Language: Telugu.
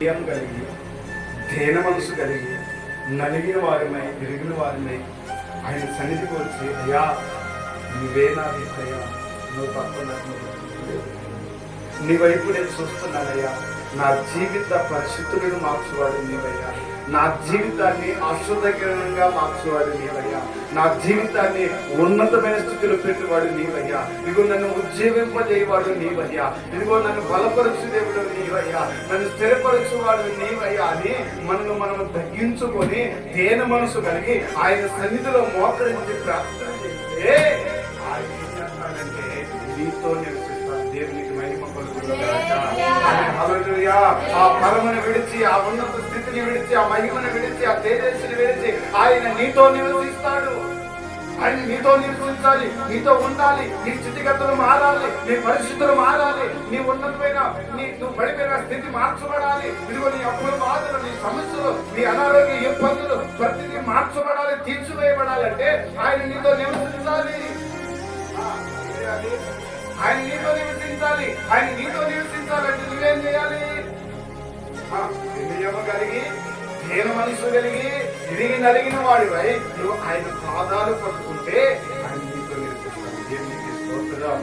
భయం కలిగి దేన మనసు కలిగి నలిగిన వారిమై విరిగిన వారిమై ఆయన సన్నిధికి వచ్చి అయ్యా నువ్వే నా అయ్యా నువ్వు తప్ప నాకు నీ వైపు నేను చూస్తున్నానయ్యా. నా జీవిత పరిస్థితులను మార్చువాడు నీవయ్యా. నా జీవితాన్ని ఆశ్రదకరంగా మార్చేవాడు నీవయ్యా. నా జీవితాన్ని ఉన్నతమైన స్థితిలో పెట్టేవాడు నీవయ్యా. ఇదిగో నన్ను ఉజ్జీవింపజేయవాడు నీవయ్యా. ఇదిగో నన్ను బలపరచుదేవుడు నీవయ్యా. నన్ను స్థిరపరచువాడు నీవయ్యా అని మనను మనం తగ్గించుకొని తేన మనసు కలిగి ఆయన సన్నిధిలో మోకరించి ప్రార్థన చేస్తే ఆయన నీతో నివసిస్తాను దేవునికి మహిమ ఆ పరమను విడిచి ఆ ఉన్నత స్థితిని విడిచి ఆ మహిమను విడిచి ఆ తేజస్సుని విడిచి ఆయన నీతో నివసిస్తాడు. ఆయన నీతో నివసించాలి నీతో ఉండాలి నీ స్థితిగతులు మారాలి నీ పరిస్థితులు మారాలి నీ ఉన్నతమైన నీ నువ్వు పడిపోయిన స్థితి మార్చబడాలి. ఇదిగో నీ అప్పుల బాధలు నీ సమస్యలు నీ అనారోగ్య ఇబ్బందులు ప్రతిదీ మార్చబడాలి తీర్చివేయబడాలి అంటే ఆయన నీతో నివసించాలి. ఆయన నీతో నివసించాలి ఆయన నీతో ఆ, వినయము కలిగి దేన మనసు కలిగి తిరిగి నలిగిన వాడివై నువ్వు ఆయన పాదాలు పట్టుకుంటే ఆయన నీతో నివసిస్తాడు దేవునికి స్తోత్రం.